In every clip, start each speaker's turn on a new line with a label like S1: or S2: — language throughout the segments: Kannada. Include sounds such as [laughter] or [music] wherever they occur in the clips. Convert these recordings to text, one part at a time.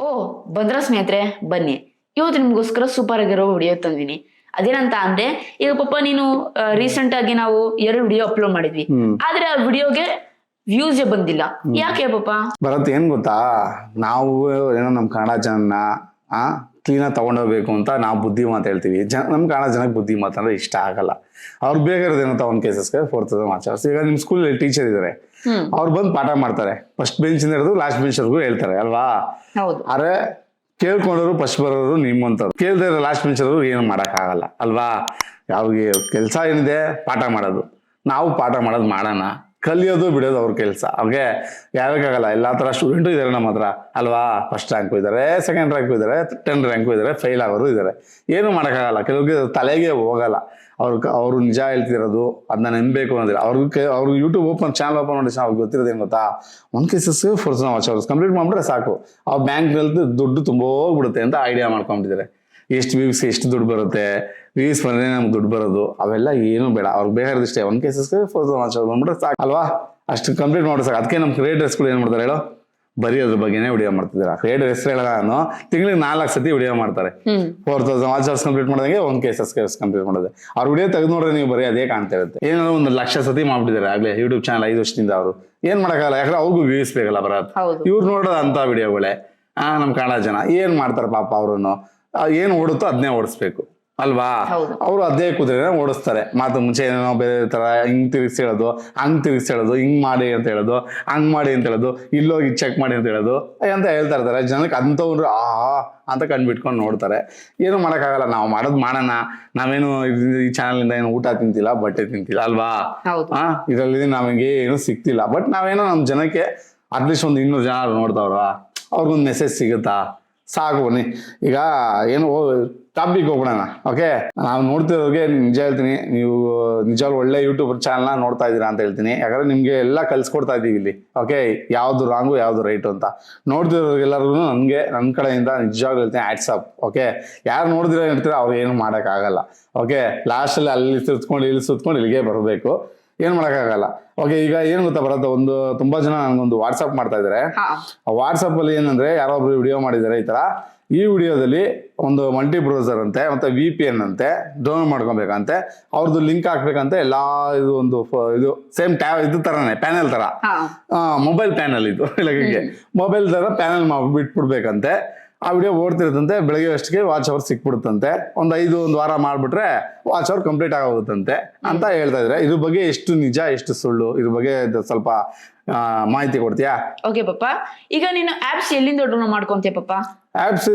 S1: ಓ ಬಂದ್ರ ಸ್ನೇಹಿತರೆ ಬನ್ನಿ. ಇವತ್ತು ನಿಮ್ಗೋಸ್ಕರ ಸೂಪರ್ ಆಗಿರೋ ವಿಡಿಯೋ ತಂದಿನಿ. ಅದೇನಂತ ಅಂದ್ರೆ ಈಗ ಪಾಪ ನೀನು ರೀಸೆಂಟ್ ಆಗಿ ನಾವು ಎರಡು ವಿಡಿಯೋ ಅಪ್ಲೋಡ್ ಮಾಡಿದ್ವಿ. ಆದ್ರೆ ಆ ವಿಡಿಯೋಗೆ ವ್ಯೂಸ್ ಬಂದಿಲ್ಲ. ಯಾಕೆ ಪಾಪ?
S2: ಭರತ್ ಏನ್ ಗೊತ್ತಾ? ನಾವು ಏನೋ ನಮ್ ಕನ್ನಡ ಜನನ ಆ ಕ್ಲೀನಾಗಿ ತೊಗೊಂಡೋಗ್ಬೇಕು ಅಂತ ನಾವು ಬುದ್ಧಿ ಮಾತು ಹೇಳ್ತೀವಿ. ಜನ ನಮ್ಗೆ ಕಾಣೋ ಜನಕ್ಕೆ ಬುದ್ಧಿ ಮಾತಂದ್ರೆ ಇಷ್ಟ ಆಗಲ್ಲ. ಅವ್ರು ಬೇಗ ಇರೋದೇನಂತ ಒಂದು ಕೇಸಸ್ಗೆ ಫೋರ್ತ್ ಮಾರ್ಚರ್ಸ್ ಈಗ ನಿಮ್ಮ ಸ್ಕೂಲಲ್ಲಿ ಟೀಚರ್ ಇದ್ದಾರೆ ಅವ್ರು ಬಂದು ಪಾಠ ಮಾಡ್ತಾರೆ. ಫಸ್ಟ್ ಬೆಂಚಿಂದ ಹಿಡಿದು ಲಾಸ್ಟ್ ಬೆಂಚ್ವರೆಗೂ ಹೇಳ್ತಾರೆ ಅಲ್ವಾ? ಅರೆ ಕೇಳ್ಕೊಂಡವರು ಫಸ್ಟ್ ಬರೋರು ನಿಮ್ಮಂಥವ್ರು. ಕೇಳ್ದೇ ಲಾಸ್ಟ್ ಬೆಂಚ್ವರೆಗೂ ಏನು ಆಗಲ್ಲ ಅಲ್ವಾ? ಯಾವಾಗ ಕೆಲಸ ಏನಿದೆ ಪಾಠ ಮಾಡೋದು. ನಾವು ಪಾಠ ಮಾಡೋದು ಮಾಡೋಣ. ಕಲಿಯೋದು ಬಿಡೋದು ಅವ್ರ ಕೆಲಸ. ಅವ್ರಿಗೆ ಯಾರಕ್ಕಾಗಲ್ಲ ಎಲ್ಲ ತರ ಸ್ಟೂಡೆಂಟು ಇದ್ದಾರೆ ನಮ್ಮ ಹತ್ರ ಅಲ್ವಾ? ಫಸ್ಟ್ ರ್ಯಾಂಕು ಇದ್ದಾರೆ ಸೆಕೆಂಡ್ ರ್ಯಾಂಕು ಇದ್ದಾರೆ ಟೆನ್ ರ್ಯಾಂಕು ಇದ್ದಾರೆ ಫೇಲ್ ಆಗೋರು ಇದ್ದಾರೆ ಏನು ಮಾಡೋಕ್ಕಾಗಲ್ಲ. ಕೆಲವ್ರಿಗೆ ತಲೆಗೆ ಹೋಗಲ್ಲ. ಅವ್ರ ಅವರು ನಿಜ ಹೇಳ್ತಿರೋದು ಅದನ್ನ ನೆನ್ಬೇಕು ಅನ್ನೋದಿಲ್ಲ. ಅವ್ರಿಗೆ ಅವ್ರು ಯೂಟ್ಯೂಬ್ ಓಪನ್ ಚಾನಲ್ ಓಪನ್ ಮಾಡಿ ಅವ್ರಿಗೆ ಗೊತ್ತಿರೋದು ಏನು ಗೊತ್ತಾ? One K subs fours watch hours. Complete ಮಾಡ್ಬಿಟ್ರೆ ಸಾಕು. ಆ ಬ್ಯಾಂಕ್ನಲ್ಲಿ ದುಡ್ಡು ತುಂಬ ಹೋಗ್ಬಿಡುತ್ತೆ ಅಂತ ಐಡಿಯಾ ಮಾಡ್ಕೊಂಡಿದ್ದಾರೆ ಎಷ್ಟು ವ್ಯೂಸ್ ಎಷ್ಟು ದುಡ್ಡು ಬರುತ್ತೆ? ವ್ಯೂಸ್ ಬಂದ್ರೆ ನಮ್ಗೆ ದುಡ್ಡು ಬರೋದು. ಅವೆಲ್ಲ ಏನು ಬೇಡ. ಅವ್ರಿಗೆ ಬೇಕಾದಷ್ಟೇ ಒನ್ ಕೇಸಸ್ಗೆ ಫೋರ್ ಅವರ್ಸ್ ಬಂದ್ಬಿಟ್ರೆ ಸಾಕು. ಅಲ್ವಾ? ಅಷ್ಟು ಕಂಪ್ಲೀಟ್ ಮಾಡಿ ಸಾಕು. ಅದಕ್ಕೆ ನಮ್ಮ ಕ್ರಿಯೇಟರ್ಸ್ಗಳು ಏನು ಮಾಡ್ತಾರೆ ಹೇಳೋ? ಬರೀ ಅದ್ರ ಬಗ್ಗೆನೇ ವಿಡಿಯೋ ಮಾಡ್ತಿದ್ದಾರೆ? ಕ್ರಿಯೇಟರ್ ಹೆಸರು ಹೇಳೋಣ ನಾನು. ತಿಂಗಳಿಗೆ ನಾಲ್ಕು ಸತಿ ವಿಡಿಯೋ ಮಾಡ್ತಾರೆ. Four thousand watch hours complete ಮಾಡಿದಂಗೆ ಒಂದು ಕೇಸ್ ಕಂಪ್ಲೀಟ್ ಮಾಡೋದು. ಅವ್ರ ವಿಡಿಯೋ ತೆಗೆದು ನೋಡ್ರೆ ನೀವು ಬರೀ ಅದೇ ಕಾಣ್ತಾ ಇರುತ್ತೆ. ಏನಾದ್ರು ಒಂದು ಲಕ್ಷ ಸತಿ ಮಾಡ್ಬಿಟ್ಟಿದ್ದಾರೆ ಆಗಲೇ ಯೂಟ್ಯೂಬ್ ಚಾನಲ್ ಐದು ವರ್ಷದಿಂದ ಅವರು. ಏನ್ ಮಾಡಕ್ಕಾಗಲ್ಲ. ಯಾಕಂದ್ರೆ ಅವ್ರಿಗೂ ವ್ಯೂಸ್ ಬೇಕಲ್ಲ ಬರತ್
S1: ಹೌದು.
S2: ಇವ್ರು ನೋಡೋದು ಅಂತ ವಿಡಿಯೋಗಳೇ. ಆ ನಮ್ ಕನ್ನಡ ಜನ. ಏನ್ ಮಾಡ್ತಾರೆ ಪಾಪ ಅವ್ರನ್ನು ಏನ್ ಓಡುತ್ತೋ ಅದನ್ನೇ ಓಡಿಸ್ಬೇಕು. ಅಲ್ವಾ. ಅವರು ಅದೇ ಕುದುರೆನ ಓಡಿಸ್ತಾರೆ. ಮಾತು ಮುಂಚೆ ಏನೋ ಬೇರೆ ತರ ಹಿಂಗ್ ತಿರುಗಿಸಿ ಹೇಳೋದು ಹಂಗ್ ತಿರುಗಿಸಿ ಹೇಳೋದು ಹಿಂಗ್ ಮಾಡಿ ಅಂತ ಹೇಳೋದು ಹಂಗ್ ಮಾಡಿ ಅಂತ ಹೇಳೋದು ಇಲ್ಲೋಗಿ ಚೆಕ್ ಮಾಡಿ ಅಂತ ಹೇಳೋದು ಅಂತ ಹೇಳ್ತಾ ಇರ್ತಾರೆ. ಜನಕ್ಕೆ ಅಂಥವ್ರು ಆ ಅಂತ ಕಂಡ್ಬಿಟ್ಕೊಂಡು ನೋಡ್ತಾರೆ. ಏನು ಮಾಡೋಕ್ಕಾಗಲ್ಲ. ನಾವು ಮಾಡೋದು ಮಾಡೋಣ. ನಾವೇನು ಈ ಚಾನಲಿಂದ ಏನು ಊಟ ತಿಂತಿಲ್ಲ ಬಟ್ಟೆ ತಿಂತಿಲ್ಲ ಅಲ್ವಾ? ಇದರಲ್ಲಿ ನಮಗೆ ಏನು ಸಿಕ್ತಿಲ್ಲ. ಬಟ್ ನಾವೇನೋ ನಮ್ಮ ಜನಕ್ಕೆ ಅಟ್ಲೀಸ್ಟ್ ಒಂದು ಇನ್ನೂರು ಜನ ನೋಡ್ತಾವ್ರ? ಅವ್ರಿಗೊಂದು ಮೆಸೇಜ್ ಸಿಗುತ್ತಾ? ಸಾಕು ಬನ್ನಿ. ಈಗ ಏನು ಟಾಪಿಕ್ ಹೋಗೋಣ ಓಕೆ ನಾವು ನೋಡ್ತಿರೋರಿಗೆ ನಿಜ ಹೇಳ್ತೀನಿ. ನೀವು ನಿಜ ಒಳ್ಳೆ ಯೂಟ್ಯೂಬ್ ಚಾನಲ್ನ ನೋಡ್ತಾ ಇದ್ದೀರಾ ಅಂತ ಹೇಳ್ತೀನಿ. ಯಾಕಂದ್ರೆ ನಿಮಗೆ ಎಲ್ಲ ಕಲ್ಸ್ಕೊಡ್ತಾ ಇದ್ದೀವಿ ಇಲ್ಲಿ. ಓಕೆ ಯಾವ್ದು ರಾಂಗು ಯಾವ್ದು ರೈಟು ಅಂತ. ನೋಡ್ತಿರೋರಿಗೆಲ್ಲರಿಗೂ ನನಗೆ ನನ್ನ ಕಡೆಯಿಂದ ನಿಜವಾಗ್ಲೂ ಹೇಳ್ತೀನಿ ಆಟ್ಸಪ್ ಓಕೆ ಯಾರು ನೋಡಿದ್ರೆ ಹೇಳ್ತೀರ ಅವ್ರು ಏನು ಮಾಡೋಕ್ಕಾಗಲ್ಲ. ಓಕೆ ಲಾಸ್ಟಲ್ಲಿ ಅಲ್ಲಿ ಸುತ್ಕೊಂಡು ಇಲ್ಲಿ ಸುತ್ಕೊಂಡು ಇಲ್ಲಿಗೆ ಬರಬೇಕು. ಏನು ಮಾಡೋಕ್ಕಾಗಲ್ಲ. ಓಕೆ ಈಗ ಏನು ಗೊತ್ತಾ ಬರತ್ತೆ ಒಂದು ತುಂಬಾ ಜನ ನನಗೊಂದು ವಾಟ್ಸಪ್ ಮಾಡ್ತಾ ಇದ್ದಾರೆ ಆ ವಾಟ್ಸಪ್ ಅಲ್ಲಿ ಏನಂದ್ರೆ ಯಾರೋ ಒಬ್ರು ವಿಡಿಯೋ ಮಾಡಿದ್ದಾರೆ ಈ ತರ. ಈ ವಿಡಿಯೋದಲ್ಲಿ ಒಂದು ಮಲ್ಟಿ ಬ್ರೌಸರ್ ಅಂತೆ ಮತ್ತೆ ವಿ ಪಿ ಎನ್ ಅಂತೆ ಡೌನ್ಲೋಡ್ ಮಾಡ್ಕೊಬೇಕಂತೆ. ಅವ್ರದ್ದು ಲಿಂಕ್ ಹಾಕ್ಬೇಕಂತೆ ಎಲ್ಲ ಇದು ಒಂದು ಇದು ಸೇಮ್ ಟ್ಯಾಬ್ ಇದು ತರನೇ ಪ್ಯಾನೆಲ್ ತರ. ಮೊಬೈಲ್ ಪ್ಯಾನಲ್ ಇದು [laughs] ಇಲಾಖೆಗೆ ಮೊಬೈಲ್ ತರ ಪ್ಯಾನಲ್ ಬಿಟ್ಬಿಡ್ಬೇಕಂತೆ. ಆ ವಿಡಿಯೋ ಓಡ್ತಿರ್ತಂತೆ ಬೆಳಗ್ಗೆ ಅಷ್ಟಿಗೆ ವಾಚ್ ಅವರ್ ಸಿಕ್ಬಿಡುತ್ತಂತೆ. ಒಂದು ಐದು ಒಂದು ವಾರ ಮಾಡಿಬಿಟ್ರೆ ವಾಚ್ ಅವರ್ ಕಂಪ್ಲೀಟ್ ಆಗೋಗುತ್ತಂತೆ ಅಂತ ಹೇಳ್ತಾ ಇದ್ರೆ. ಇದ್ರ ಬಗ್ಗೆ ಎಷ್ಟು ನಿಜ ಎಷ್ಟು ಸುಳ್ಳು ಇದ್ರ ಬಗ್ಗೆ ಸ್ವಲ್ಪ ಮಾಹಿತಿ ಕೊಡ್ತೀಯಾ?
S1: ಓಕೆ ಈಗ ನೀನು ಆಪ್ಸ್ ಎಲ್ಲಿಂದ ಡೌನ್ಲೋಡ್ ಮಾಡ್ಕೊಂತೀಯ ಪಾಪ
S2: ಆಪ್ಸ್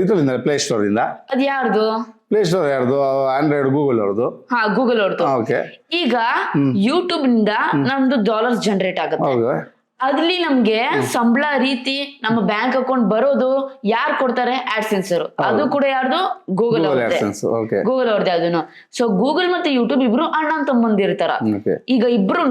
S2: ಇದರಿಂದ ಪ್ಲೇ ಸ್ಟೋರ್ ಇಂದ
S1: ಅದ್ ಯಾರ್ದು?
S2: ಪ್ಲೇ ಸ್ಟೋರ್ ಯಾರ್ದು? ಆಂಡ್ರಾಯ್ಡ್ ಗೂಗಲ್ ಅವ್ರದ್ದು?
S1: ಹಾ ಗೂಗಲ್ ಅವ್ರದ್ದು.
S2: ಓಕೆ
S1: ಈಗ ಯೂಟ್ಯೂಬ್ನಿಂದ ನಮ್ದು ಡಾಲರ್ಸ್ ಜನರೇಟ್ ಆಗುತ್ತೆ.
S2: ಹೌದು.
S1: ಅದ್ರಲ್ಲಿ ನಮ್ಗೆ ಸಂಬಳ ರೀತಿ ನಮ್ಮ ಬ್ಯಾಂಕ್ ಅಕೌಂಟ್ ಬರೋದು ಯಾರು ಕೊಡ್ತಾರೆ? ಆಡ್ಸೆನ್ಸರ್ ಅದು ಕೂಡ ಯಾರ್ದು? ಗೂಗಲ್
S2: ಗೂಗಲ್
S1: ಅವ್ರದ್ದು. ಅದನ್ನು. ಸೊ ಗೂಗಲ್ ಮತ್ತೆ ಯೂಟ್ಯೂಬ್ ಇಬ್ರು ಅಣ್ಣ ತಮ್ಮಂದಿರ್ತಾರ ಈಗ ಇಬ್ರು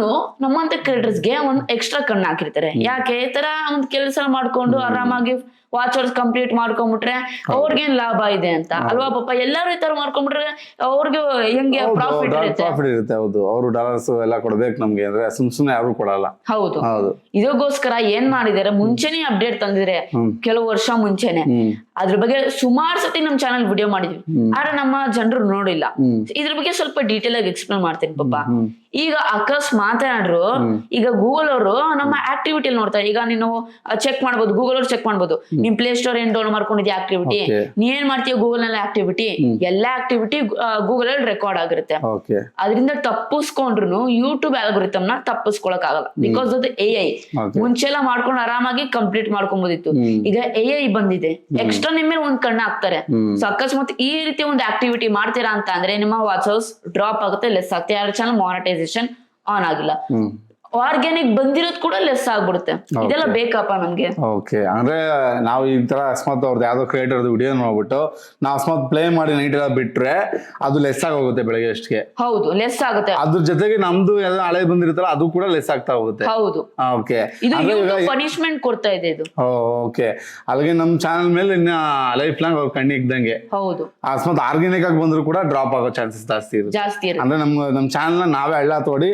S1: ನಮ್ಮಂತ ಕ್ರಿಯೇಟರ್ಸ್ಗೆ ಒಂದ್ ಎಕ್ಸ್ಟ್ರಾ ಕಣ್ಣು ಹಾಕಿರ್ತಾರೆ. ಯಾಕೆ? ಈ ತರ ಒಂದ್ ಕೆಲಸ ಮಾಡ್ಕೊಂಡು ಆರಾಮಾಗಿ ವಾಚ್ ಅವರ್ಸ್ ಕಂಪ್ಲೀಟ್ ಮಾಡ್ಕೊಂಡ್ಬಿಟ್ರೆ ಅವ್ರಿಗೇನ್ ಲಾಭ ಇದೆ ಅಂತ. ಅಲ್ವಾ ಪಾಪ? ಎಲ್ಲಾರು ಈ ತರ ಮಾಡ್ಕೊಂಡ್ಬಿಟ್ರೆ ಅವ್ರಿಗೆ ಹೆಂಗೆ ಪ್ರಾಫಿಟ್ ಇರುತ್ತೆ?
S2: ಪ್ರಾಫಿಟ್ ಇರುತ್ತೆ ಹೌದು. ಅವರು ಡಾಲರ್ಸ್ ಎಲ್ಲ ಕೊಡ್ಬೇಕು ನಮ್ಗೆ ಅಂದ್ರೆ ಸುಮ್ ಸುಮ್ನೆ ಯಾರು ಕೊಡಲ್ಲ.
S1: ಹೌದು.
S2: ಹೌದು.
S1: ಇದಕ್ಕೋಸ್ಕರ ಏನ್ ಮಾಡಿದಾರೆ ಮುಂಚೆನೆ ಅಪ್ಡೇಟ್ ತಂದಿದ್ರೆ ಕೆಲವು ವರ್ಷ ಮುಂಚೆನೆ. ಅದ್ರ ಬಗ್ಗೆ ಸುಮಾರು ಸತಿ ನಮ್ ಚಾನಲ್ ವಿಡಿಯೋ ಮಾಡಿದ್ವಿ. ಆದ್ರೆ ನಮ್ಮ ಜನರು ನೋಡಿಲ್ಲ. ಇದ್ರ ಬಗ್ಗೆ ಸ್ವಲ್ಪ ಡೀಟೇಲ್ ಆಗಿ ಎಕ್ಸ್ಪ್ಲೇನ್ ಮಾಡ್ತೀನಿ ಪಾಪ. ಈಗ ಅಕಸ್ಮಾತ್ ಏನಾದ್ರು ಈಗ ಗೂಗಲ್ ಅವರು ನಮ್ಮ ಆಕ್ಟಿವಿಟಿ ನೋಡ್ತಾರೆ. ಈಗ ನೀನು ಚೆಕ್ ಮಾಡ್ಬೋದು ಗೂಗಲ್ ಅವ್ರು ಚೆಕ್ ಮಾಡ್ಬೋದು. ನಿಮ್ ಪ್ಲೇ ಸ್ಟೋರ್ ಏನ್ ಡೌನ್ಲೋಡ್ ಮಾಡ್ಕೊಂಡಿದ್ಯಾ ಆಕ್ಟಿವಿಟಿ
S2: ನೀನ್
S1: ನೀ ಏನ್ ಮಾಡ್ತೀಯ ಗೂಗಲ್ನಲ್ಲಿ ಆಕ್ಟಿವಿಟಿ ಎಲ್ಲಾ ಆಕ್ಟಿವಿಟಿ ಗೂಗಲ್ ಅಲ್ಲಿ ರೆಕಾರ್ಡ್ ಆಗಿರುತ್ತೆ. ಅದರಿಂದ ತಪ್ಪಿಸ್ಕೊಂಡ್ರು ಯೂಟ್ಯೂಬ್ ಆಲ್ಗೊರಿತಮ್ನ ನ ತಪ್ಪಿಸ್ಕೊಳಕ್ ಆಗಲ್ಲ ಬಿಕಾಸ್ ಅದು ಎ ಐ. ಮುಂಚೆಲ್ಲ ಮಾಡ್ಕೊಂಡು ಆರಾಮಾಗಿ ಕಂಪ್ಲೀಟ್ ಮಾಡ್ಕೊಬೋದಿತ್ತು. ಈಗ ಎ ಐ ಬಂದಿದೆ. ಎಕ್ಸ್ಟ್ರಾ ನಿಮ್ಮ ಮೇಲೆ ಒಂದ್ ಕಣ್ಣು ಹಾಕ್ತಾರೆ. ಸೊ ಅಕಸ್ಮಾತ್ ಈ ರೀತಿ ಒಂದು ಆಕ್ಟಿವಿಟಿ ಮಾಡ್ತೀರಾ ಅಂತ ಅಂದ್ರೆ ನಿಮ್ಮ ವಾಚ್ ಹೌಸ್ ಡ್ರಾಪ್ ಆಗುತ್ತೆ. ಲೆಸ್ ಆಗುತ್ತೆ ಯಾರ ಚಾನಲ್ ಮಾನಿಟೈಸೇಷನ್ ಆನ್ ಆಗಿಲ್ಲ ಆರ್ಗ್ಯಾನಿಕ್ ಬಂದಿರೋದ್ ಕೂಡ ಲೆಸ್ ಆಗ್ಬಿಡುತ್ತೆ. ಇದೆಲ್ಲ ಬೇಕಪ್ಪ ನಮ್ಗೆ.
S2: ಓಕೆ ಅಂದ್ರೆ ನಾವು ಈ ತರ ಅಸ್ಮಾತ್ ಅವ್ರದ್ದು ಯಾವ್ದೋ ಕ್ರಿಯೇಟರ್ ವಿಡಿಯೋ ನೋಡ್ಬಿಟ್ಟು ನಾವು ಅಕಸ್ಮಾತ್ ಪ್ಲೇ ಮಾಡಿ ನೈಟ್ ಎಲ್ಲ ಬಿಟ್ರೆ ಅದು ಲೆಸ್ ಆಗೋಗುತ್ತೆ ಬೆಳಗ್ಗೆ ಅಷ್ಟಿಗೆ
S1: ಹೌದು ಲೆಸ್ ಆಗುತ್ತೆ.
S2: ಅದ್ರ ಜೊತೆಗೆ ನಮ್ದು ಎಲ್ಲ ಹಳೆ ಬಂದಿರುತ್ತಲ್ಲ ಅದು ಕೂಡ ಲೆಸ್ ಆಗ್ತಾ ಹೋಗುತ್ತೆ.
S1: ಹೌದು.
S2: ಓಕೆ
S1: ಇದು ಪನಿಷ್ಮೆಂಟ್ ಕೊಡ್ತಾ ಇದೆ ಇದು.
S2: ಓಕೆ ಅಲ್ಲಿಗೆ ನಮ್ಮ ಚಾನಲ್ ಮೇಲೆ ಇನ್ನ ಲೈಫ್ ಲಾಂಗ್ ಅವ್ರ ಕಣ್ಣಿ ಇದ್ದಂಗೆ
S1: ಹೌದು.
S2: ಅಕಸ್ಮಾತ್ ಆರ್ಗ್ಯಾನಿಕ್ ಆಗಿ ಬಂದ್ರು ಕೂಡ ಡ್ರಾಪ್ ಆಗೋ ಚಾನ್ಸಸ್ ಜಾಸ್ತಿ ಇರುತ್ತೆ.
S1: ಜಾಸ್ತಿ
S2: ಅಂದ್ರೆ ನಮ್ಮ ನಮ್ಮ ಚಾನಲ್ ನಾವೇ ಹಳ್ಳ ತೋಡಿ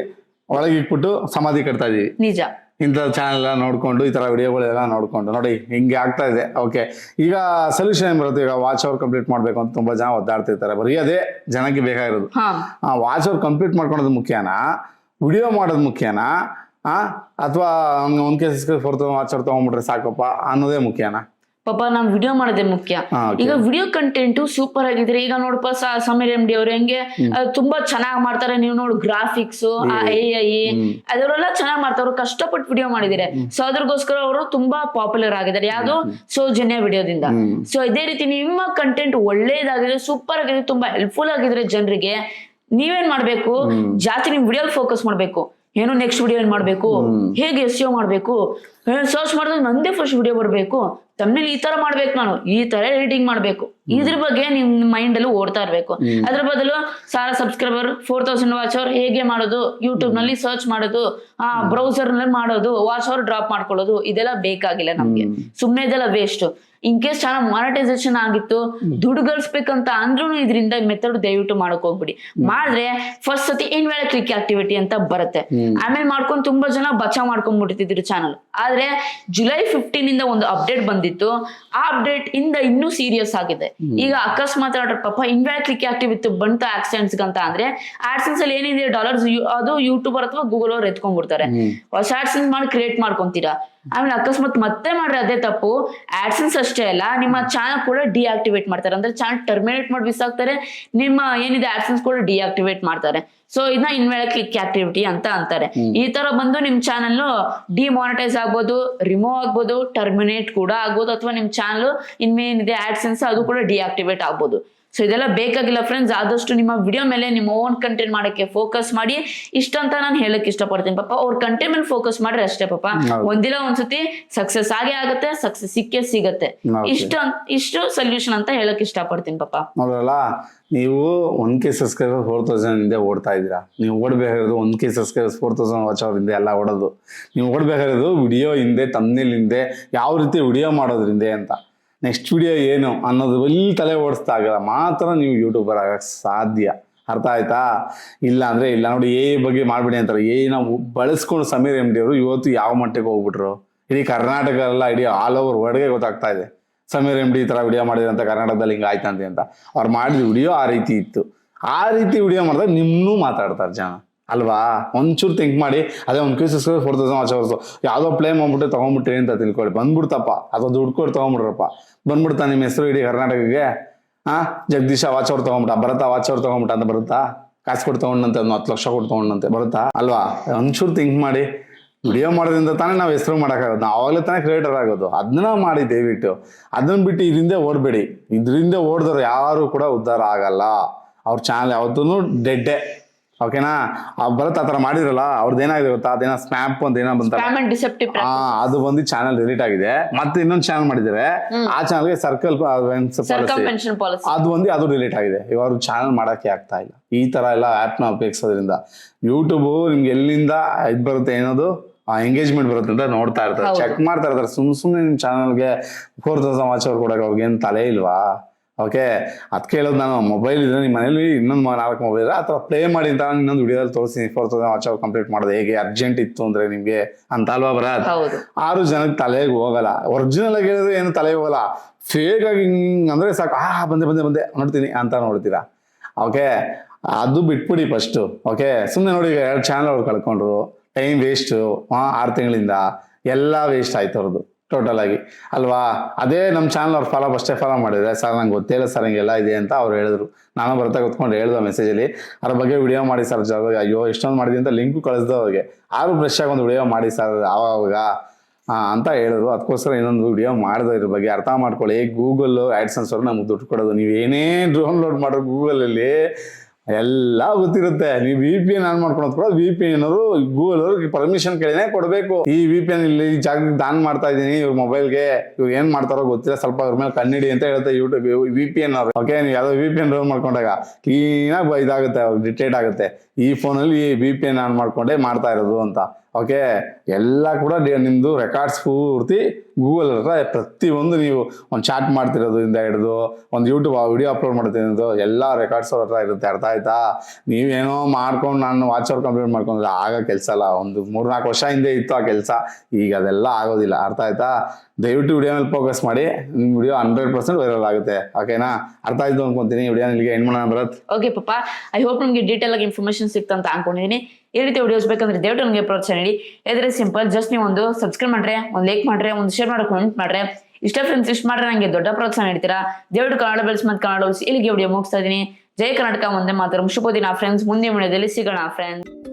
S2: ಒಳಗೆ ಇಟ್ಬಿಟ್ಟು ಸಮಾಧಿ ಕಟ್ತಾ ಇದೀವಿ
S1: ನಿಜ.
S2: ಇಂಥ ಚಾನೆಲ್ ಎಲ್ಲ ನೋಡ್ಕೊಂಡು ಈ ತರ ವಿಡಿಯೋಗಳೆಲ್ಲ ನೋಡ್ಕೊಂಡು ನೋಡಿ ಹಿಂಗೆ ಆಗ್ತಾ ಇದೆ. ಓಕೆ ಈಗ ಸೊಲ್ಯೂಷನ್ ಏನ್ ಬರುತ್ತೆ? ಈಗ ವಾಚ್ ಅವರ್ ಕಂಪ್ಲೀಟ್ ಮಾಡ್ಬೇಕು ಅಂತ ತುಂಬಾ ಜನ ಒದ್ದಾಡ್ತಿರ್ತಾರೆ. ಬರೀ ಅದೇ ಜನಕ್ಕೆ ಬೇಕಾಗಿರೋದು.
S1: ಆ
S2: ವಾಚ್ ಅವರ್ ಕಂಪ್ಲೀಟ್ ಮಾಡ್ಕೊಳೋದು ಮುಖ್ಯನಾ? ವಿಡಿಯೋ ಮಾಡೋದು ಮುಖ್ಯನಾ? ಆ? ಅಥವಾ ಒಂದ್ ಕೇಸ್ ಫೋರ್ ವಾಚ್ ಅವ್ರು ತಗೊಂಡ್ಬಿಟ್ರೆ ಸಾಕಪ್ಪ ಅನ್ನೋದೇ ಮುಖ್ಯನಾ?
S1: ಪಾಪ ನಾವ್ ವಿಡಿಯೋ ಮಾಡೋದೇ ಮುಖ್ಯ. ಈಗ ವಿಡಿಯೋ ಕಂಟೆಂಟ್ ಸೂಪರ್ ಆಗಿದ್ರೆ ಈಗ ನೋಡಪ್ಪ ಸಮೀರ್ ಎಂ ಡಿ ಅವ್ರು ಹೆಂಗೆ ತುಂಬಾ ಚೆನ್ನಾಗಿ ಮಾಡ್ತಾರೆ. ನೀವು ನೋಡು ಗ್ರಾಫಿಕ್ಸ್ ಎ ಐ ಅದರೆಲ್ಲ ಚೆನ್ನಾಗಿ ಮಾಡ್ತಾರೆ. ಅವ್ರು ಕಷ್ಟಪಟ್ಟು ವಿಡಿಯೋ ಮಾಡಿದಿರಿ ಸೊ ಅದ್ರಗೋಸ್ಕರ ಅವರು ತುಂಬಾ ಪಾಪ್ಯುಲರ್ ಆಗಿದ್ದಾರೆ. ಯಾವ್ದು? ಸೌಜನ್ಯ ವಿಡಿಯೋದಿಂದ ಸೊ ಇದೇ ರೀತಿ ನಿಮ್ಮ ಕಂಟೆಂಟ್ ಒಳ್ಳೇದಾಗಿದ್ರೆ ಸೂಪರ್ ಆಗಿದ್ರೆ ತುಂಬಾ ಹೆಲ್ಪ್ಫುಲ್ ಆಗಿದ್ರೆ ಜನರಿಗೆ ನೀವೇನ್ ಮಾಡ್ಬೇಕು? ಜಾತಿ ನಿಮ್ ವಿಡಿಯೋ ಫೋಕಸ್ ಮಾಡ್ಬೇಕು. ಏನು ನೆಕ್ಸ್ಟ್ ವಿಡಿಯೋ ಏನ್ ಮಾಡ್ಬೇಕು? ಹೇಗೆ ಎಸ್ ಮಾಡ್ಬೇಕು? ಸರ್ಚ್ ಮಾಡಿದ್ರೆ ನಂದೇ ಫಸ್ಟ್ ವಿಡಿಯೋ ಬರ್ಬೇಕು. ತಮ್ಮನೇಲಿ ಈ ತರ ಮಾಡ್ಬೇಕು ನಾನು ಈ ತರ ಎಡಿಟಿಂಗ್ ಮಾಡ್ಬೇಕು. ಇದ್ರ ಬಗ್ಗೆ ನಿಮ್ ಮೈಂಡ್ ಅಲ್ಲಿ ಓಡ್ತಾ ಇರ್ಬೇಕು. ಅದ್ರ ಬದಲು Sara subscriber four thousand watch hour ಹೇಗೆ ಮಾಡೋದು ಯೂಟ್ಯೂಬ್ನಲ್ಲಿ ಸರ್ಚ್ ಮಾಡೋದು ಆ ಬ್ರೌಸರ್ನಲ್ಲಿ ಮಾಡೋದು ವಾಚ್ ಅವರ್ ಡ್ರಾಪ್ ಮಾಡ್ಕೊಳ್ಳೋದು ಇದೆಲ್ಲ ಬೇಕಾಗಿಲ್ಲ ನಮ್ಗೆ. ಸುಮ್ನೆ ಇದೆಲ್ಲ ವೇಸ್ಟ್ ಇನ್ ಕೇಸ್ ಚೆನ್ನಾಗಿ ಮಾನಿಟೈಸೇಷನ್ ಆಗಿತ್ತು ದುಡ್ಡು ಗಳಿಸ್ಬೇಕಂತ ಅಂದ್ರೂ ಇದರಿಂದ ಮೆಥಡ್ ದಯವಿಟ್ಟು ಮಾಡಕ್ ಹೋಗ್ಬಿಡಿ. ಮಾಡಿದ್ರೆ ಫಸ್ಟ್ ಸತಿ ಇನ್ವೇಳ ಕ್ಲಿಕ್ ಆಕ್ಟಿವಿಟಿ ಅಂತ ಬರುತ್ತೆ. ಆಮೇಲೆ ಮಾಡ್ಕೊಂಡು ತುಂಬಾ ಜನ ಬಚಾವ್ ಮಾಡ್ಕೊಂಡ್ಬಿಡ್ತಿದ್ರು ಚಾನಲ್ ಆದ್ರೆ ಜುಲೈ ಫಿಫ್ಟೀನ್ ಇಂದ ಒಂದು ಅಪ್ಡೇಟ್ ಬಂದಿತ್ತು. ಆ ಅಪ್ಡೇಟ್ ಇಂದ ಇನ್ನೂ ಸೀರಿಯಸ್ ಆಗಿದೆ. ಈಗ ಅಕಸ್ಮಾತ್ ಪಾಪ ಇನ್ವೈಟ್ ಕ್ಲಿಕ್ ಇತ್ತು ಬಂತ ಆಕ್ಸಿಡೆಂಟ್ಸ್ ಅಂತ ಅಂದ್ರೆ ಆಡ್ಸೆನ್ಸ್ ಅಲ್ಲಿ ಏನಿದೆ ಡಾಲರ್ಸ್ ಅದು ಯೂಟ್ಯೂಬರ್ ಅಥವಾ ಗೂಗಲ್ ಅವ್ರು ಎತ್ಕೊಂಡ್ಬಿಡ್ತಾರೆ. ಹೊಸ ಆಡ್ಸೆನ್ಸ್ ಮಾಡಿ ಕ್ರಿಯೇಟ್ ಮಾಡ್ಕೊಂತೀರಾ? ಆಮೇಲೆ ಅಕಸ್ಮಾತ್ ಮತ್ತೆ ಮಾಡ್ರೆ ಅದೇ ತಪ್ಪು. ಆಡ್ಸನ್ಸ್ ಅಷ್ಟೇ ಅಲ್ಲ ನಿಮ್ಮ ಚಾನಲ್ ಕೂಡ ಡಿಆಕ್ಟಿವೇಟ್ ಮಾಡ್ತಾರೆ. ಅಂದ್ರೆ ಚಾನಲ್ ಟರ್ಮಿನೇಟ್ ಮಾಡಿ ಬಿಸಾಕ್ತಾರೆ ನಿಮ್ಮ ಏನಿದೆ ಆಡ್ಸನ್ಸ್ ಕೂಡ ಡಿಆಕ್ಟಿವೇಟ್ ಮಾಡ್ತಾರೆ. ಸೊ ಇದನ್ನ ಇನ್ವೇಳ ಕ್ಲಿಕ್ ಆಕ್ಟಿವಿಟಿ ಅಂತ ಅಂತಾರೆ. ಈ ತರ ಬಂದು ನಿಮ್ ಚಾನಲ್ ಡಿಮಾನಿಟೈಸ್ ಆಗ್ಬೋದು ರಿಮೂವ್ ಆಗ್ಬೋದು ಟರ್ಮಿನೇಟ್ ಕೂಡ ಆಗ್ಬೋದು ಅಥವಾ ನಿಮ್ ಚಾನಲ್ ಇನ್ಮೇನಿದೆ ಆಡ್ಸೆನ್ಸ್ ಅದು ಕೂಡ ಡಿಆಕ್ಟಿವೇಟ್ ಆಗ್ಬೋದು. ಸೊ ಇದೆಲ್ಲ ಬೇಕಾಗಿಲ್ಲ ಫ್ರೆಂಡ್ಸ್ ಆದಷ್ಟು ನಿಮ್ಮ ವಿಡಿಯೋ ಮೇಲೆ ನಿಮ್ಮ ಓನ್ ಕಂಟೆಂಟ್ ಮಾಡಕ್ಕೆ ಫೋಕಸ್ ಮಾಡಿ. ಇಷ್ಟಂತ ನಾನು ಹೇಳಕ್ ಇಷ್ಟಪಡ್ತೀನಿ. ಪಾಪ ಅವ್ರ ಕಂಟೆಂಟ್ ಮೇಲೆ ಫೋಕಸ್ ಮಾಡ್ರೆ ಅಷ್ಟೇ ಪಾಪ.
S2: ಒಂದಿನ
S1: ಒಂದಿಲ್ಲ ಒಂದ್ಸತಿ ಸಕ್ಸಸ್ ಆಗೇ ಆಗತ್ತೆ ಸಕ್ಸಸ್ ಸಿಕ್ಕೇ ಸಿಗತ್ತೆ.
S2: ಇಷ್ಟ
S1: ಇಷ್ಟು ಇಷ್ಟು ಸೊಲ್ಯೂಷನ್ ಅಂತ ಹೇಳಕ್ ಇಷ್ಟಪಡ್ತೀನಿ ಪಾಪ.
S2: ನೋಡಲ್ಲ ನೀವು one K subscriber four thousand ಹಿಂದೆ ಓಡ್ತಾ ಇದ್ದೀರಾ? ನೀವು ಓಡಬೇಕಾಗಿರೋದು one K subscribers four thousand watch hours ಹಿಂದೆ ಎಲ್ಲ ಓಡೋದು. ನೀವು ಓಡಬೇಕಾಗಿರೋದು ವಿಡಿಯೋ ಹಿಂದೆ ತಮ್ಮಿಲ್ ಹಿಂದೆ ಯಾವ ರೀತಿ ವಿಡಿಯೋ ಮಾಡೋದ್ರಿಂದ ಅಂತ. ನೆಕ್ಸ್ಟ್ ವಿಡಿಯೋ ಏನು ಅನ್ನೋದು ಎಲ್ಲಿ ತಲೆ ಓಡಿಸ್ತಾ ಆಗಲ್ಲ. ಮಾತ್ರ ನೀವು ಯೂಟ್ಯೂಬರ್ ಆಗಕ್ಕೆ ಸಾಧ್ಯ. ಅರ್ಥ ಆಯ್ತಾ? ಇಲ್ಲ ಅಂದರೆ ಇಲ್ಲ. ನೋಡಿ ಎ ಬಗ್ಗೆ ಮಾಡಿಬಿಡಿ ಅಂತಾರೆ. ಎ ನಾವು ಬಳಸ್ಕೊಂಡು ಸಮೀರ್ ಎಂ ಡಿ ಅವರು ಇವತ್ತು ಯಾವ ಮಟ್ಟಕ್ಕೆ ಹೋಗ್ಬಿಟ್ರು? ಇಡೀ ಕರ್ನಾಟಕ ಎಲ್ಲ ಇಡೀ ಆಲ್ ಓವರ್ ವರ್ಡ್ಗೆ ಗೊತ್ತಾಗ್ತಾ ಇದೆ. ಸಮೀರ್ ಎಂ ಡಿ ಈ ಥರ ವಿಡಿಯೋ ಮಾಡಿದ್ರೆ ಅಂತ ಕರ್ನಾಟಕದಲ್ಲಿ ಹಿಂಗೆ ಆಯ್ತಂತೆ ಅಂತ. ಅವ್ರು ಮಾಡಿದ ವಿಡಿಯೋ ಆ ರೀತಿ ಇತ್ತು. ಆ ರೀತಿ ವಿಡಿಯೋ ಮಾಡಿದಾಗ ನಿಮ್ಮನ್ನೂ ಮಾತಾಡ್ತಾರೆ ಜನ. ಅಲ್ವಾ? ಒಂಚೂರು ಥಿಂಕ್ ಮಾಡಿ, ಅದೇ ಒಂದು ಕ್ಯೂಸ್ ಫೋರ್ ತೌಸಂಡ್ ಆಚೆ ಹೊರತು ಯಾವುದೋ ಪ್ಲೇ ಮಾಡ್ಬಿಟ್ಟು ತೊಗೊಂಬಿಟ್ರಿ ಅಂತ ತಿಳ್ಕೊಳ್ಳಿ ಬಂದ್ಬಿಡ್ತಪ್ಪ. ಅಥವಾ ದುಡ್ಡು ಕೊಟ್ಟು ತೊಗೊಂಬಿಡ್ರಪ್ಪ. ಬಂದ್ಬಿಡ್ತಾ ನಿಮ್ಮ ಹೆಸರು ಇಡೀ ಕರ್ನಾಟಕಕ್ಕೆ? ಹಾಂ ಜಗದೀಶ ವಾಚ್ ಅವ್ರು ತೊಗೊಂಬಿಟ್ಟ. ಭರತ ವಾಚ್ ಅವ್ರು ತೊಗೊಂಬಿಟ್ಟ ಅಂತ ಬರುತ್ತಾ? ಕಾಸು ಕೊಟ್ಟು ತೊಗೊಂಡಂತೆ, ಒಂದು ಹತ್ತು ಲಕ್ಷ ಕೊಟ್ಟು ತೊಗೊಂಡಂತೆ. ಬರುತ್ತಾ? ಅಲ್ವಾ? ಒಂಚೂರು ಥಿಂಕ್ ಮಾಡಿ. ವಿಡಿಯೋ ಮಾಡೋದ್ರಿಂದ ತಾನೇ ನಾವು ಹೆಸರು ಮಾಡೋಕ್ಕಾಗೋದು ನಾವು ಆವಾಗಲೇ ತಾನೇ ಕ್ರಿಯೇಟರ್ ಆಗೋದು. ಅದನ್ನ ಮಾಡಿ ದಯವಿಟ್ಟು. ಅದನ್ನ ಬಿಟ್ಟು ಇದರಿಂದ ಓಡಬೇಡಿ. ಇದರಿಂದ ಓಡಿದವ್ರು ಯಾರು ಕೂಡ ಉದ್ಧಾರ ಆಗಲ್ಲ. ಅವ್ರ ಚಾನಲ್ ಯಾವತ್ತೂ ಡೆಡ್ಡೆ ಓಕೆನಾ ಆ ಭರತ್ ಆ ಥರ ಮಾಡಿದ್ರಲ್ಲ ಅವ್ರದ್ದು ಏನಾಗಿದೆ ಗೊತ್ತಾ? ಅದೇನೋ ಸ್ನ್ಯಾಪ್ ಅಂತ ಏನೋ ಬಂತ
S1: ಸ್ಪ್ಯಾಮ್ ಡಿಸೆಪ್ಟಿವ್
S2: ಆ ಅದು ಬಂದು ಚಾನಲ್ ಡಿಲೀಟ್ ಆಗಿದೆ. ಮತ್ತೆ ಇನ್ನೊಂದು ಚಾನಲ್ ಮಾಡಿದ್ದಾರೆ. ಆ ಚಾನಲ್ಗೆ ಸರ್ಕಲ್
S1: ಸರ್ಕಮ್ ಪಾಲಿಸಿ
S2: ಅದು ಒಂದು ಅದು ಡಿಲೀಟ್ ಆಗಿದೆ. ಇವಾಗ ಚಾನಲ್ ಮಾಡಕ್ಕೆ ಆಗ್ತಾ ಇಲ್ಲ. ಈ ತರ ಎಲ್ಲ ಆ್ಯಪ್ನ ಉಪಯೋಗಿಸೋದ್ರಿಂದ. ಯೂಟ್ಯೂಬ್ ನಿಮ್ಗೆ ಎಲ್ಲಿಂದ ಇದು ಬರುತ್ತೆ ಏನದು? ಎಂಗೇಜ್ಮೆಂಟ್ ಬರುತ್ತೆ ಅಂತ ನೋಡ್ತಾ ಇರ್ತಾರೆ. ಚೆಕ್ ಮಾಡ್ತಾ ಇರ್ತಾರೆ. ಸುಮ್ ಸುಮ್ನೆ ನಿಮ್ಮ ಚಾನಲ್ಗೆ ಫೋರ್ ತೌಸಂಡ್ ವಾಚ್ ಅವ್ರು ಕೊಡಕ್ಕೆ ಅವ್ರಿಗೆ ಏನು ತಲೆ ಇಲ್ವಾ? ಓಕೆ? ಅದ್ ಕೇಳೋದು ನಾನು ಮೊಬೈಲ್ ಇದ್ರೆ ನಿಮ್ಮ ಮನೇಲಿ ಇನ್ನೊಂದು ನಾಲ್ಕು ಮೊಬೈಲ್ ಇದೆ ಅಥವಾ ಪ್ಲೇ ಮಾಡಿ ಅಂತ ನಾನು ಇನ್ನೊಂದು ವಿಡಿಯೋದಲ್ಲಿ ತೋರಿಸಿ four thousand watch hours complete ಮಾಡೋದು ಹೇಗೆ? ಅರ್ಜೆಂಟ್ ಇತ್ತು ಅಂದ್ರೆ ನಿಮಗೆ ಅಂತ ಅಲ್ವಾ
S1: ಬರ
S2: ಆರು ಜನಕ್ಕೆ ತಲೆಗೆ ಹೋಗಲ್ಲ. ಒರಿಜಿನಲ್ ಆಗಿ ಹೇಳಿದ್ರೆ ಏನು ತಲೆಗೆ ಹೋಗಲ್ಲ. ಫೇಕ್ ಆಗಿ ಹಿಂಗ್ ಅಂದ್ರೆ ಸಾಕು. ಆ ಬಂದೆ ಬಂದೆ ಬಂದೆ ನೋಡ್ತೀನಿ ಅಂತ ನೋಡ್ತೀರಾ? ಓಕೆ? ಅದು ಬಿಟ್ಬಿಡಿ ಫಸ್ಟು ಓಕೆ? ಸುಮ್ಮನೆ ನೋಡಿ ಎರಡು ಚಾನಲ್ ಅವ್ರು ಕಳ್ಕೊಂಡ್ರು. ಟೈಮ್ ವೇಸ್ಟು ಆರು ತಿಂಗಳಿಂದ. ಎಲ್ಲ ವೇಸ್ಟ್ ಆಯ್ತು ಅವ್ರದ್ದು ಟೋಟಲ್ ಆಗಿ. ಅಲ್ವಾ? ಅದೇ ನಮ್ಮ ಚಾನಲ್ ಅವ್ರು ಫಾಲೋ ಅಷ್ಟೇ ಫಾಲೋ ಮಾಡಿದ್ರೆ ಸರ್ ನಂಗೆ ಗೊತ್ತಿಲ್ಲ ಸರ್ ಹಿಂಗೆಲ್ಲ ಇದೆ ಅಂತ ಅವ್ರು ಹೇಳಿದ್ರು. ನಾನು ಬರ್ತಾ ಕೂತ್ಕೊಂಡು ಹೇಳ್ದೆ ಮೆಸೇಜಲ್ಲಿ ಅದ್ರ ಬಗ್ಗೆ ವಿಡಿಯೋ ಮಾಡಿ ಸರ್ ಜಾಗ ಅಯ್ಯೋ, ಎಷ್ಟೊಂದು ಮಾಡಿದ್ವಿ ಅಂತ ಲಿಂಕು ಕಳಿಸ್ದೆ ಅವ್ರಿಗೆ. ಆರು ಫ್ರೆಶ್ ಆಗಿ ಒಂದು ವಿಡಿಯೋ ಮಾಡಿ ಸರ್ ಆವಾಗ ಅಂತ ಹೇಳಿದ್ರು. ಅದಕ್ಕೋಸ್ಕರ ಇನ್ನೊಂದು ವಿಡಿಯೋ ಮಾಡಿದೆ ಇದ್ರ ಬಗ್ಗೆ ಅರ್ಥ ಮಾಡ್ಕೊಳ್ಳಿ. ಗೂಗಲ್ ಆ್ಯಡ್ಸನ್ಸ್ ಅವ್ರು ನಮ್ಗೆ ದುಡ್ಡು ಕೊಡೋದು. ನೀವು ಏನೇ ಡೌನ್ಲೋಡ್ ಮಾಡೋ ಗೂಗಲಲ್ಲಿ ಎಲ್ಲ ಗೊತ್ತಿರುತ್ತೆ. ನೀವು ವಿ ಪಿ ಎನ್ ಆನ್ ಮಾಡ್ಕೊಂಡು ಕೂಡ ವಿ ಪಿ ಎನ್ ಅವರು ಗೂಗಲ್ ಅವ್ರಿಗೆ ಪರ್ಮಿಷನ್ ಕೇಳಿನೇ ಕೊಡಬೇಕು. ಈ ವಿ ಪಿ ಎನ್ ಇಲ್ಲಿ ಈ ಜಾಗ ದಾನ್ ಮಾಡ್ತಾ ಇದ್ದೀನಿ, ಇವ್ರ ಮೊಬೈಲ್ಗೆ ಇವ್ರು ಏನ್ ಮಾಡ್ತಾರೋ ಗೊತ್ತಿಲ್ಲ, ಸ್ವಲ್ಪ ಅದ್ರ ಮೇಲೆ ಕಣ್ಣಿಡಿ ಅಂತ ಹೇಳ್ತಾರೆ ಯೂಟ್ಯೂಬ್ ವಿ ಪಿ ಎನ್ ಅವರು. ಓಕೆ ನೀವು ಯಾವುದೋ ವಿ ಪಿ ಎನ್ ರನ್ ಮಾಡ್ಕೊಂಡಾಗ ಕ್ಲೀನಾಗಿ ಇದಾಗುತ್ತೆ ಅವ್ರಿಗೆ ಡಿಟೇಟ್ ಆಗುತ್ತೆ. ಈ ಫೋನಲ್ಲಿ ವಿ ಪಿ ಎನ್ ಆನ್ ಮಾಡ್ಕೊಂಡೇ ಮಾಡ್ತಾ ಇರೋದು ಅಂತ. ಓಕೆ ಎಲ್ಲ ಕೂಡ ನಿಮ್ಮದು ರೆಕಾರ್ಡ್ಸ್ ಪೂರ್ತಿ ಗೂಗಲ್ ಹತ್ರ ಪ್ರತಿಯೊಂದು ನೀವು ಒಂದು ಚಾಟ್ ಮಾಡ್ತಿರೋದ್ರಿಂದ ಹಿಡಿದು, ಒಂದು ಯೂಟ್ಯೂಬ್ ವಿಡಿಯೋ ಅಪ್ಲೋಡ್ ಮಾಡ್ತಿರೋದು ಎಲ್ಲ ರೆಕಾರ್ಡ್ಸ್ ಅವ್ರ ಹತ್ರ ಇರುತ್ತೆ. ಅರ್ಥ ಆಯ್ತಾ? ನೀವೇನೋ ಮಾಡ್ಕೊಂಡು ನಾನು ವಾಚ್ ಅವರ್ ಕಂಪ್ಲೀಟ್ ಮಾಡ್ಕೊಂಡ್ರೆ ಆಗ ಕೆಲಸ ಅಲ್ಲ. ಒಂದು ಮೂರ್ನಾಲ್ಕು ವರ್ಷ ಹಿಂದೆ ಇತ್ತು ಆ ಕೆಲಸ. ಈಗ ಅದೆಲ್ಲ ಆಗೋದಿಲ್ಲ. ಅರ್ಥ ಆಯ್ತಾ? ದಯವಿಟ್ಟು ವಿಡಿಯೋ ಮೇಲೆ ಫೋಕಸ್ ಮಾಡಿ. ನಿಮ್ಮ ವಿಡಿಯೋ ಹಂಡ್ರೆಡ್ ಪರ್ಸೆಂಟ್ ವೈರಲ್ ಆಗುತ್ತೆ. ಓಕೆನಾ ಅರ್ಥ ಆಯ್ತು ಅನ್ಕೊಂತೀನಿ. ವಿಡಿಯೋ ಇಲ್ಲಿಗೆ ಎಂಡ್ ಮಾಡೋಣ
S1: ಓಕೆ ಪಾಪ ಐ ಹೋಪ್ ನಿಮಗೆ ಡೀಟೇಲ್ ಆಗಿ ಇನ್ಫಾರ್ಮೇಶನ್ ಸಿಕ್ತಂತ ಅನ್ಕೊಂಡಿದ್ದೀನಿ ಈ ರೀತಿ ವಿಡಿಯೋಸ್ ಬೇಕಂದ್ರೆ ದಯವಿಟ್ಟು ನನಗೆ ಪ್ರೋತ್ಸಾಹ ನೀಡಿ. ಇದ್ರೆ ಸಿಂಪಲ್ ಜಸ್ಟ್ ನೀವು ಒಂದು ಸಬ್ಸ್ಕ್ರೈಬ್ ಮಾಡ್ರೆ, ಒಂದು ಲೈಕ್ ಮಾಡ್ರೆ, ಒಂದು ಶೇರ್ ಮಾಡಿ ಕಮೆಂಟ್ ಮಾಡ್ರೆ, ಇಷ್ಟ ಫ್ರೆಂಡ್ಸ್ ಇಷ್ಟ ಮಾಡ್ರೆ ನನಗೆ ದೊಡ್ಡ ಪ್ರೋತ್ಸಾಹ ನೀಡ್ತೀರಾ? ದಯವಿಟ್ಟು ಕನ್ನಡ ಬೆಳೆಸ್ ಮತ್ತು ಕನ್ನಡ ಇಲ್ಲಿಗೆ ವಿಡಿಯೋ ಮುಗಿಸ್ತಾ ಇದ್ದೀನಿ. ಜೈ ಕರ್ನಾಟಕ, ಒಂದೇ ಮಾತ್ರ. ಶುಭ ಫ್ರೆಂಡ್ಸ್ ಮುಂದೆ ವಿಡಿಯೋದಲ್ಲಿ ಸಿಗೋಣ ಫ್ರೆಂಡ್ಸ್